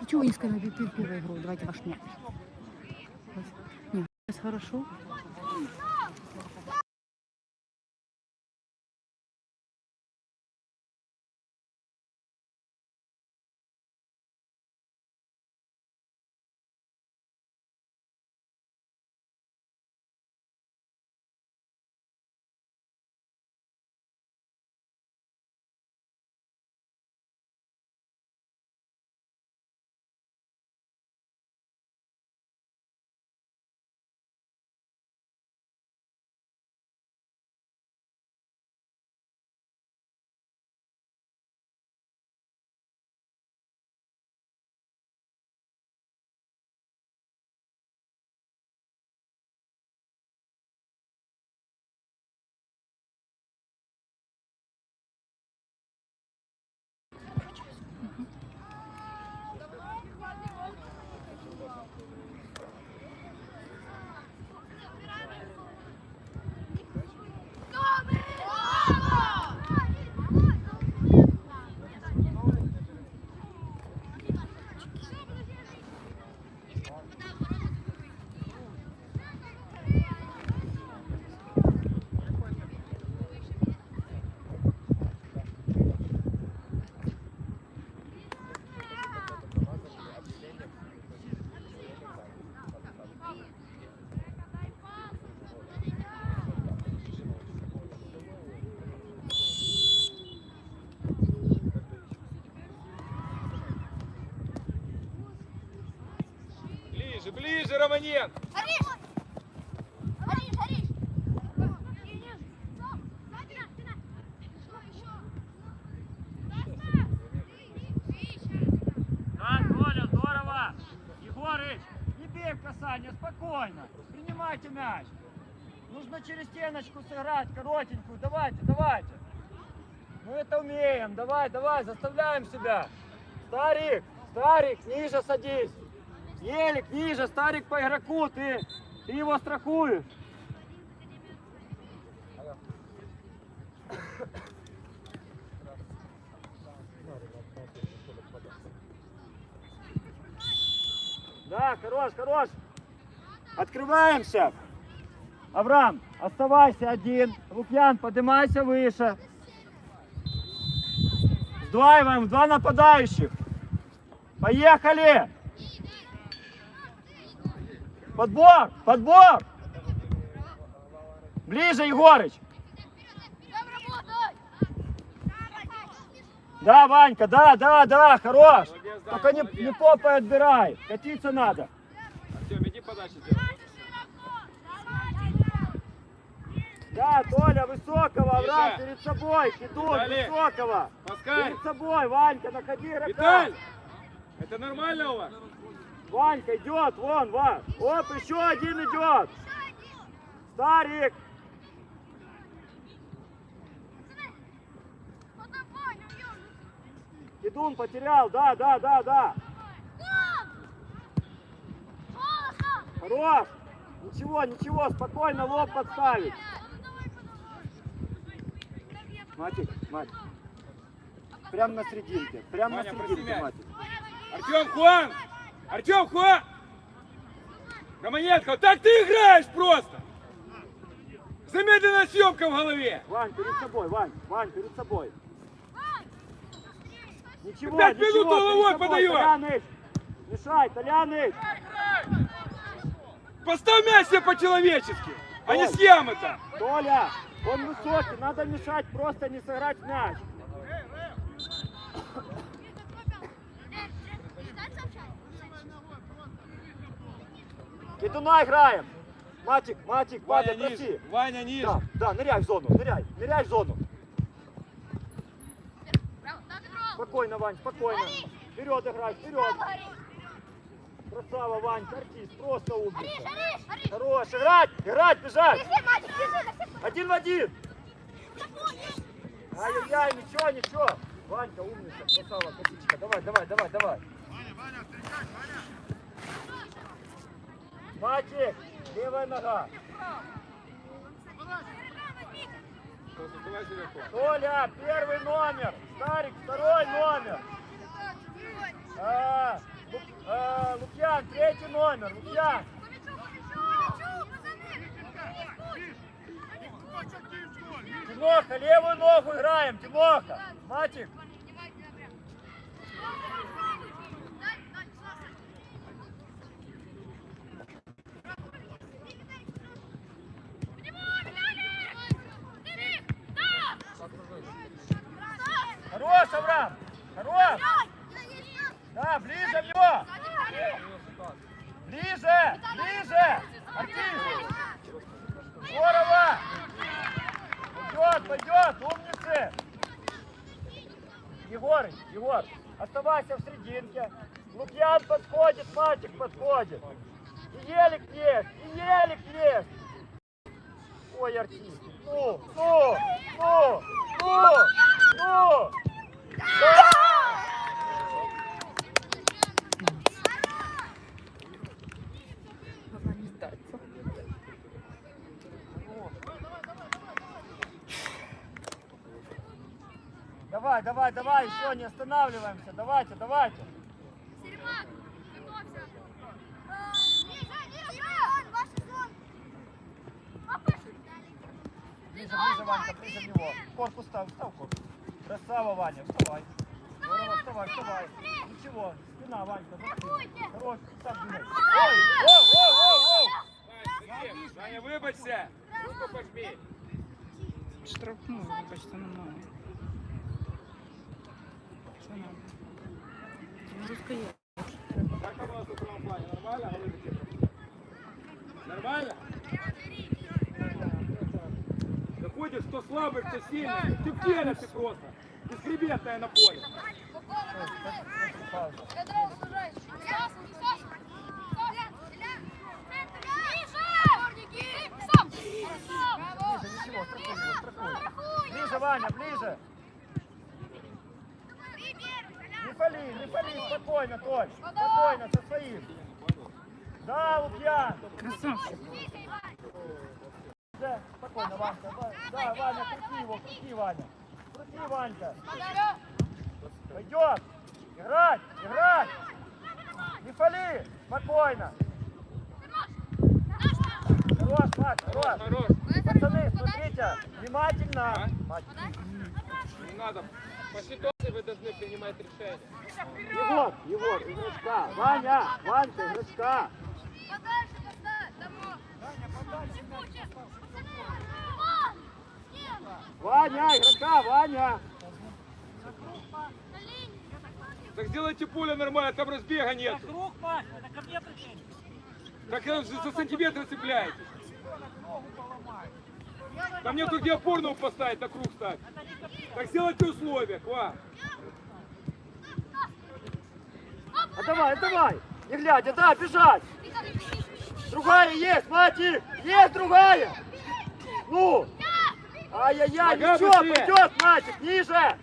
Ничего не сказали, терпеливо игру, давайте ваш мяч. Не, сейчас хорошо. Давай, заставляем себя. Старик, Старик, ниже садись. Елик, ниже, Старик по игроку. Ты, ты его страхуешь. Да, хорош, хорош. Открываемся. Авраам, оставайся один. Лукьян, поднимайся выше. Сдваиваем, два нападающих. Поехали. Подбор, подбор. Ближе, Егорыч. Да, Ванька, да, да, да, хорош. Только не, не попой отбирай. Катиться надо. Артем, иди подачу сделай. Да, Толя, Высокого, Авраам, перед собой, Виталий. Высокого. Паскаль! Перед собой, Ванька, находи игрока. Виталь! Это нормально у вас? Ванька идет, вон, Вань. Оп, еще один идет. Старик. Кидун потерял, да, да, да, да. Хорош. Ничего, ничего, спокойно лоб подставить. Матик, Матик. Прям на серединке, прям на серединке. Матик. Артем, Хуан! Артем, Хуан! Романенко, так ты играешь просто! Замедленная съемка в голове! Вань, перед собой, Вань, Вань, перед собой. Ничего, Пять минут головой подает. Толяныч. Мешай, Толяныч. Поставь мяч себе по-человечески, а не с ямы-то! Толя, он высокий, надо мешать, просто не сыграть в мяч. Кидуна играем. Матик, Матик, Ваня Ваня, проси. ниже, Ваня ниже! Да, да, ныряй в зону, ныряй, ныряй в зону. Спокойно, Вань, спокойно. Вперед играй, вперед. Красава, Вань, артист, просто умница. Хорош, играть, играть, бежать. Один в один. Ай-яй-яй, ничего, ничего. Ванька, умница, красава, косичка. Давай, давай, давай, давай. Матик, левая нога. Толя, первый номер. Старик, второй номер. А, ну номер, Лукьян. Тимоха, левую ногу играем, Тимоха. Матик. Хорош, Авраам. Хорош. Да, ближе в него. Ближе, ближе. Артист. Здорово. Пойдет, пойдет, умницы. Егор, Егор, оставайся в серединке. Лукьян подходит, Матик подходит. И елик есть, и елик есть. Ой, артист. Ну, ну, ну, ну, ну. Давай, давай, давай, еще не останавливаемся. Давайте, давайте. Ближе, ближе, Ванька, ближе него. Корпус став, став корпус. Красава, Ваня, вставай. Здорово, вставай, вставай. Ничего, спина, Ванька. Хорош, так двигай. Ой, ой, ой, ой, ой. Саня, вибачся. Руку пожми. Штрафнули, вибачте, немає. Що Втором плане? Нормально? Заходишь, кто слабый, кто сильный. Ты пена ты просто. На поле. Пауза. Ничего, страхуй, страхуй. Ближе, Ваня, ближе. Не фали, спокойно, Толь. Спокойно, со своим. Да, Лукьян. Красавчик. Да, спокойно, Ванька. Ва- Да, Ваня, крути его, крути, Ваня. Крути, Ванька. Пойдет. Играть, играть. Не фали, спокойно. Хорош, Макс, хорош. Пацаны, смотрите, внимательно. А? Не надо. По ситуации вы должны принимать решение. Егор, Егор, игрочка. Ваня, Ванька, игрочка. Ваня, игрока, Ваня. Так сделайте поле нормально, там разбега нет. Круг, Маш, это ко мне претензии. Так э, за за сантиметры цепляете. Там нету где опорную поставить, на круг ставь. Так сделайте условия, Ква. А давай, давай. Не глядя, да, бежать. Другая есть, Матик. Есть другая. Ну. Ай-яй-яй, Ага, ничего, быстрее. пойдет, Матик, ниже.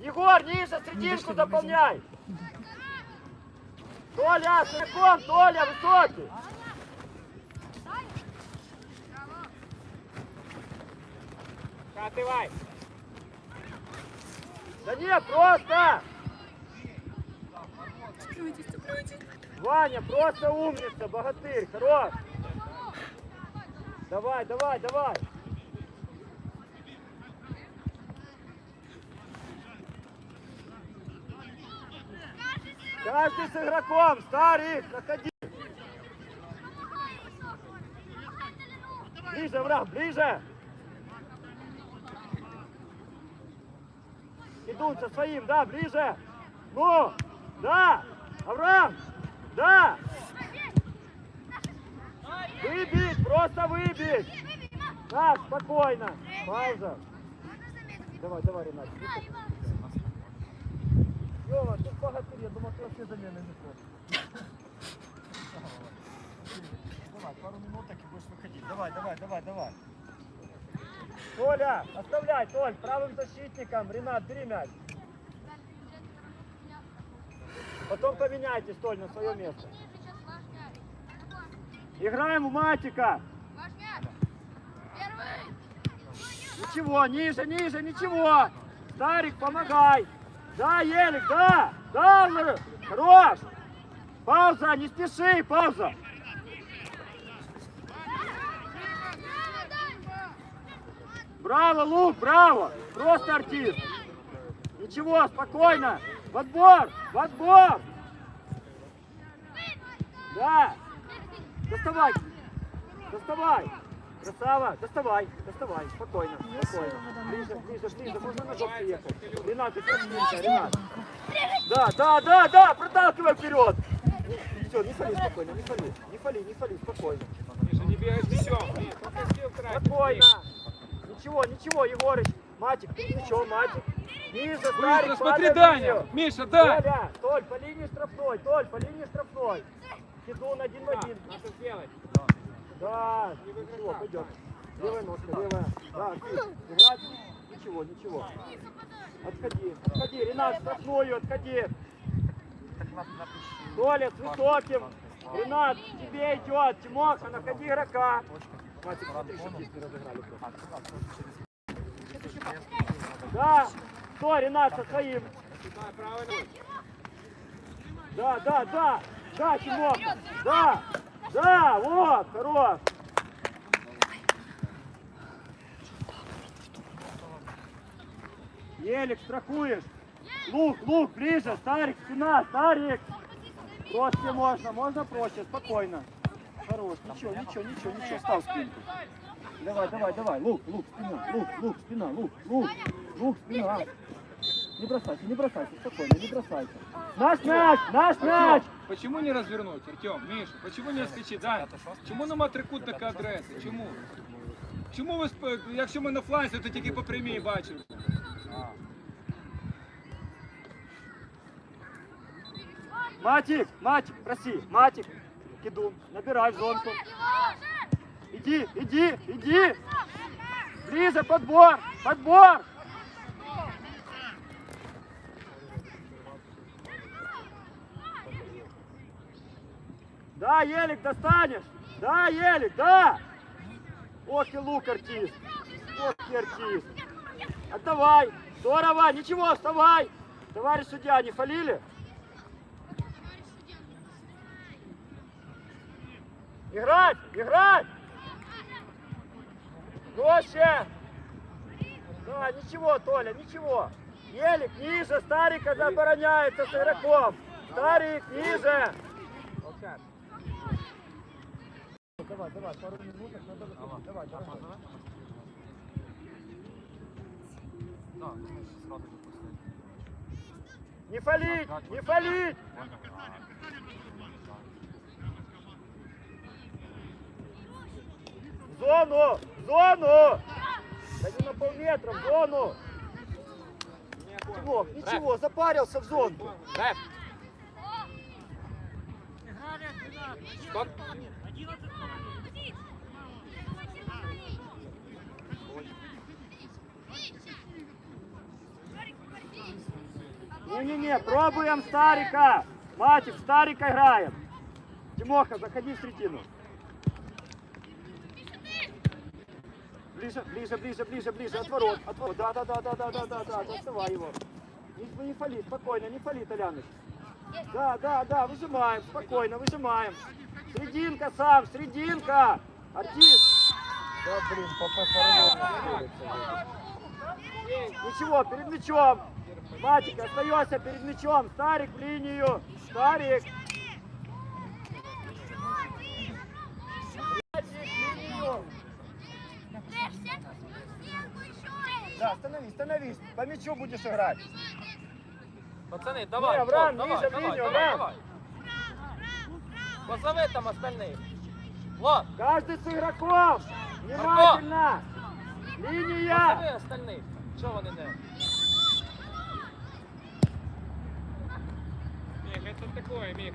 Егор, ниже, серединку заполняй. Толя, широком, Толя, высокий. Отдывай. Да не, просто. Ваня, просто умница, богатырь, хорош. Давай, давай, давай. Каждый с игроком, старик, находи. Ближе, Авраам, ближе. Идут со своим, да, ближе. Ну, да, Авраам, да. Выбить, просто выбить. Да, спокойно. Пауза. Давай, давай, Ренат. Лёва, ты богатырь, я думал, ты вообще замены не хочешь. Давай, пару минуток и будешь выходить. Давай, давай, давай, давай. Толя, оставляй, Толь, правым защитником. Ренат, бери мяч. Потом поменяйтесь, Толь, на свое место. Играем в Матика. Ничего, ниже, ниже, ничего. Старик, помогай. Да, Елик, да. Да, хорош. Пауза, не спеши, пауза. Браво, Лук, браво! Просто артист. Ничего, спокойно. В отбор, в отбор. Да. Доставай. Доставай. Красава, доставай, доставай, спокойно, спокойно. Ближе, ближе, ближе, можно на жоп приехать. Ренат, ты точнее, Ренат. Да, да, да, да, проталкивай вперед. Все, не фали спокойно, не фали, не фали, не фали, спокойно. Миша, не бегай тратишь. Спокойно. Ничего, ничего, Егорыч. Матик, ты ничего, Матик. Ниже, Быстро, Старик, смотри, Даня. Миша, дай. Толя, Толь, по линии штрафной, Толь, по линии штрафной. Кидун один в один. Надо сделать. Да, ничего, пойдет. Левая ножка, левая. Да, ты, играть. Ничего, ничего. Отходи, отходи, Ренат, штрафную, отходи. Толя, с высоким. Ренат, тебе идет. Тимоха, находи игрока. Да, стой, Ренат, со своим. Да, да, да, да, Тимоха, да, да, вот, хорош. Елик, страхуешь. Лук, лук, ближе, Старик, спина, Старик. Проще можно, можно проще, спокойно. Хорош, ничего, ничего, ничего, ничего, стал спинку. Давай, давай, давай, лук, лук, спина, лук, лук, спина, лук, лук, лук, спина. Не бросайся, не бросайся, спокойно, не бросайся. Наш мяч, наш мяч! Почему не развернуть, Артем? Миша, почему не скачи? Дай. Чому нема трикутника адреси? Чому? Чому ви сп- якщо ми на фланзі, то тільки по прямій бачимо? Матик, Матик, проси, Матик, киду, набирай в зонку. Иди, иди, иди. Ближе, подбор, подбор. Да, Елик, достанешь. Да, Елик, да. Ох и лук артист. Ох и артист. Отдавай. Здорово, ничего, вставай. Товарищ судья, не фалили? Играть! Играть! Проще! Да, ничего, Толя, ничего. Елик ниже, Старика обороняется с игроком. Старик ниже. Давай, давай, пару минуток, надо выходить. Давай, давай. Не фалить, не фалить! В зону! Зону! Да не на полметра, в зону! Тимок, ничего, запарился в зонку. Стоп. Не-не-не, пробуем Старика. Матик, Старика играем. Тимоха, заходи в середину. Ближе, ближе, ближе, ближе, ближе. Отворот, отворот. Да, да, да, да, да, да, да, да. Доставай его. Не, не фали, спокойно, не фали, Толяныч. Да, да, да, выжимаем, спокойно, выжимаем. Срединка сам, срединка. Артист. Да, блин, попал Ничего, перед мячом. Матик, остаешься перед мячом. Старик в линию. Старик. Становись. По мячу будешь играть. Пацаны, давай, Не, Авраам, ниже, давай, в линию, давай, Авраам. давай. Позови там остальных. Влад, Каждый с игроком. Внимательно. позови Линия. остальных. Чого вони не? Мих, это такое, Мих.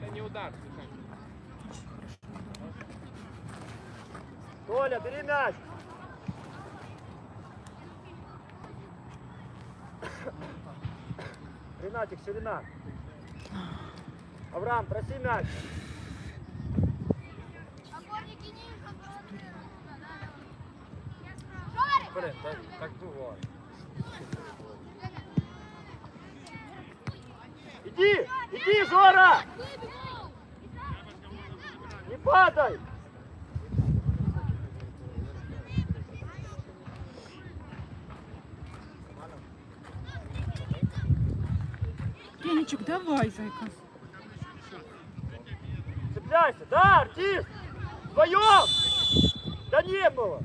Это не удар. Толя, бери мяч. Натик, ширина. Авраам, проси мяч. Блин, так, так бывает. Иди, иди, Жора! Не падай! Яничек, давай, зайка. Цепляйся! Да, артист! Вдвоем! Да не было!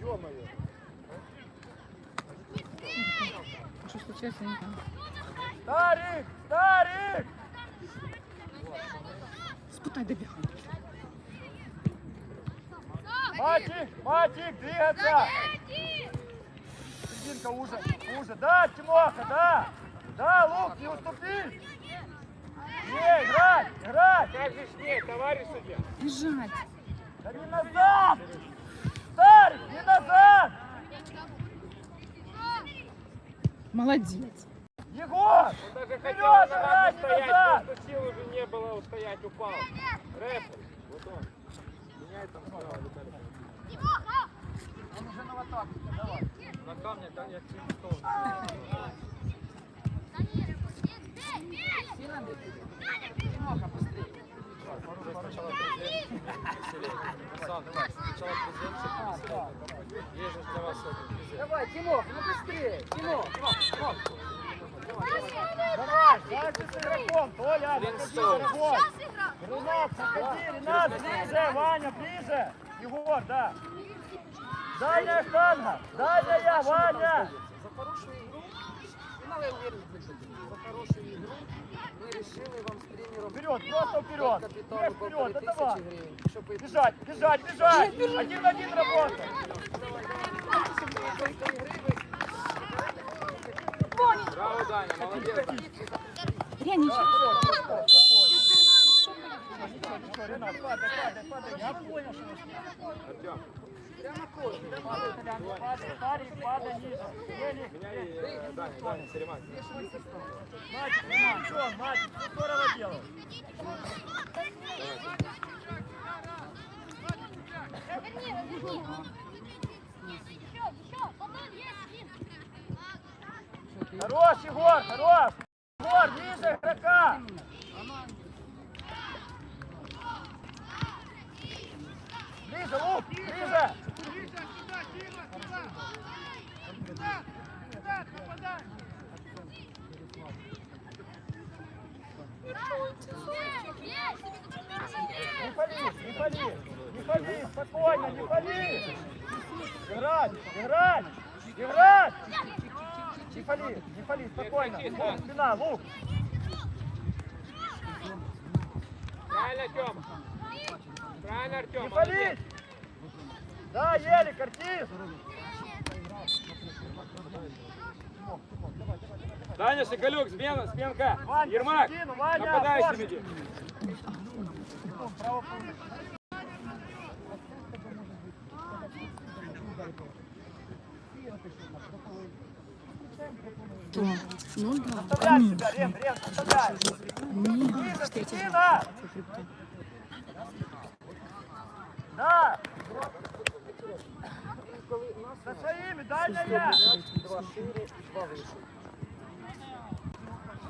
Ё-моё! Что случилось, я не знаю. Старик! Старик! Спутай, добегай. Матик! Матик, двигаться! Серединка уже, уже. Да, Тимоха, да! Да, Лук, не уступи! Не, играть, играть! Как же с ней, товарищ судья? Бежать. Да не назад! Старик, не назад! Молодец. Егор! Даже Вперед, хотел на не назад! просто сил уже не было устоять, упал. Рэпер, вот он. Меняет там справа, Виталий. Он уже на атаку, давай. На камне, да, я чуть не стол. Сначала презент, веселее. Сам, давай, сначала все веселее. Есть же для вас презент. Давай, Тимох, ну быстрее! Тимох, Тимох, Давай, дальше с игроком, Толя, заходи, стоп. игроком. Ренат, заходи, Ренат, ближе, Ваня, ближе. Егор, да. Дальняя штанга, дальняя, Ваня. За хорошую игру, финал я уверен выиграете. За хорошую игру мы решили вам с тренером Вперед, просто вперед. капитану Вперед, полторы да тысячи давай. гривен, чтобы Бежать, бежать, бежать. Один на один работа. Браво, Даня, молодец. Ничего, ничего. Я понял, что вы сняли. Артем, Толян, падай, ниже. Еле, меняй, э, Даня, Даня, Серемак. Матик, Роман, Сон, Матик, ты здорово делал. Хорош, Егор, хорош. Егор, ниже игрока. Ближе, Лук, ближе. Спина, лук. Правильно, Тём. Правильно, Артем, Не молодец. Да, Елик, артист. Даня, Шигалюк, смена, сменка. Вань, Ермак, середину, Ваня. Право полностью. Кто? Ну да. Оставляй себя, Рен, Рен, оставляй. Ближе, встретил. середина. Да. За своими, дальняя. два шире, два выше.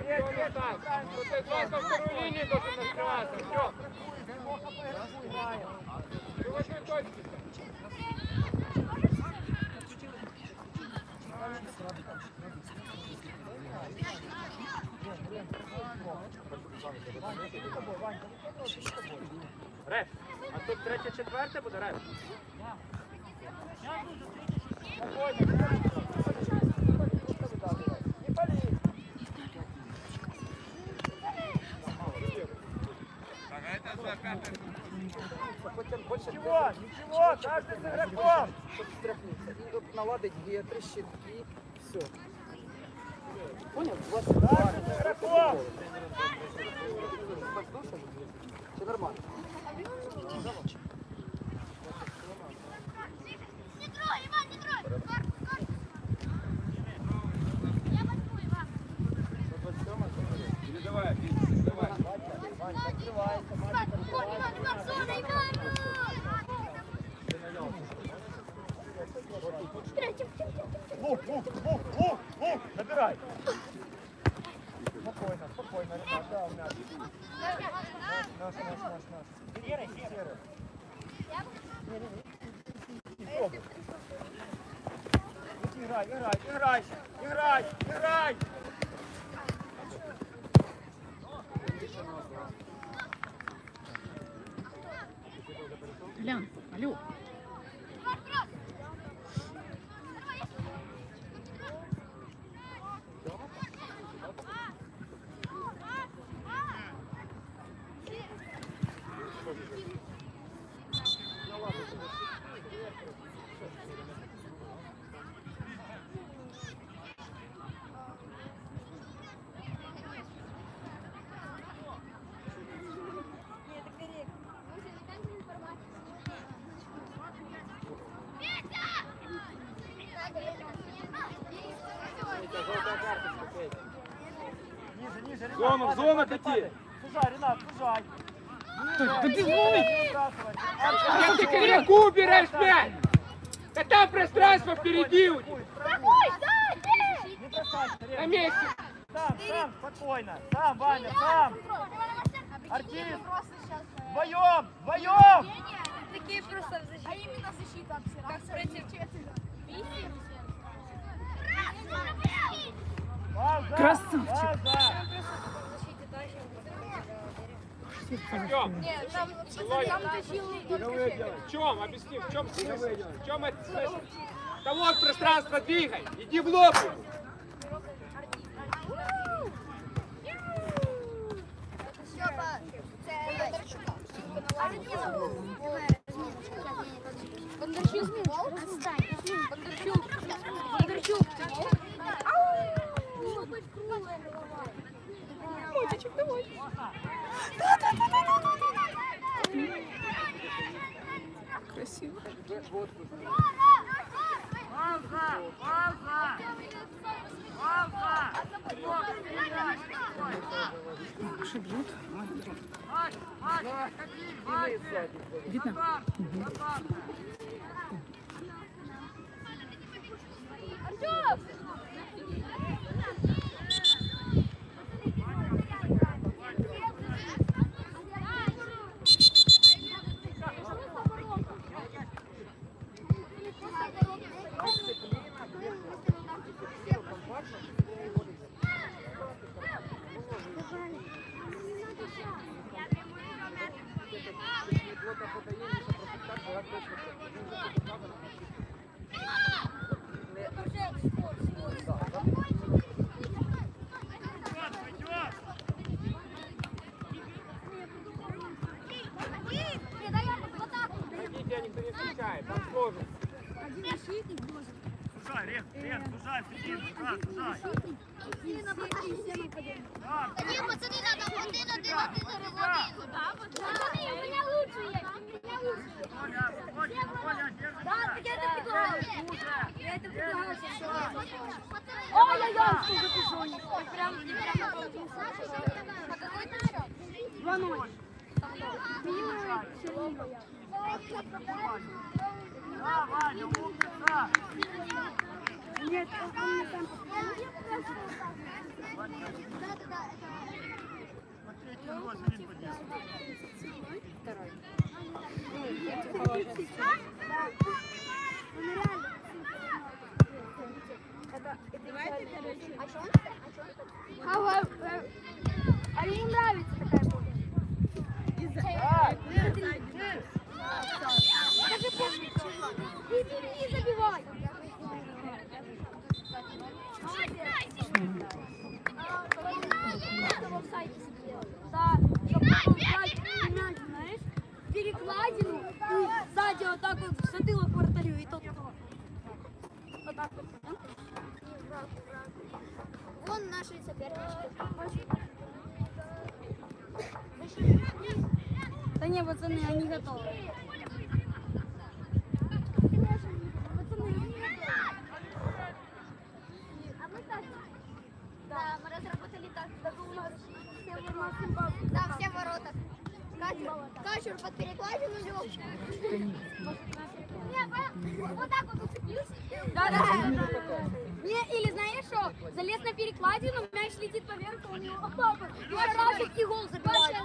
Артем, не так. Вот ты только вторую линию должен открываться, Артем. Ты в одной точке. Реф, а тут третє, четверте буде, Реф? Не пали. Потім більше Ничего, ничего, каждый с игроком. щоб стряхнутися. І от наладить гетри, щитки, все. Понял? 20 Каждый с игроком. Все нормально. Или давай, Витя, давай. Лук, лук, лук, лук, лук, набирай. Спокойно, спокойно, Ренат, да, мяч. Наш, наш, наш, наш. Серый, серый. И пробуй. Играй, играй, играй, играй, играй. Глянь, алло. Ниже, ниже, Ренат. Зону, падай, зону кати. Сужай, Ренат, сужай. Да ты злой. Как ты кверху убираешь мяч? Да там пространство впереди у тебя. Не бросайся, На месте. Сам, сам, спокойно. Сам, Ваня, сам. Артист. Вдвоем, вдвоем. Такие просто в защите. А именно защита Как против Пауза. Красавчик. Пауза. Артем, Нет, там, там в чем? Объясни, в чем смысл? В чем это смысл? Да вот пространство двигай, иди в лоб. Бондарчук. Отстань. Мотичек, давай. Красиво. Пауза. Пауза. Пауза. Наши бьют. Ой, бьют. Вась, Вась, ходи, Вася. Видно? Назар, Нет, он не там. Смотри, чего один поднес. А что он? А ему нравится такая боль. Скажи, помни, ты не забивай. Да, чтобы потом брать мяч, знаешь, перекладину и сзади вот так вот в затылок вратарю и тот вот так вот. Вон наши сопернички. Да не, пацаны, они готовы. Пацаны, они готовы. А мы так. Да, мы разработали так. Так у нас все ворота. Да, все ворота. Катер, катер под перекладину лег. Вот так вот уцепился. Да, да. Не, или знаешь что, залез на перекладину, мяч летит поверх, у него папа, и гол забивает.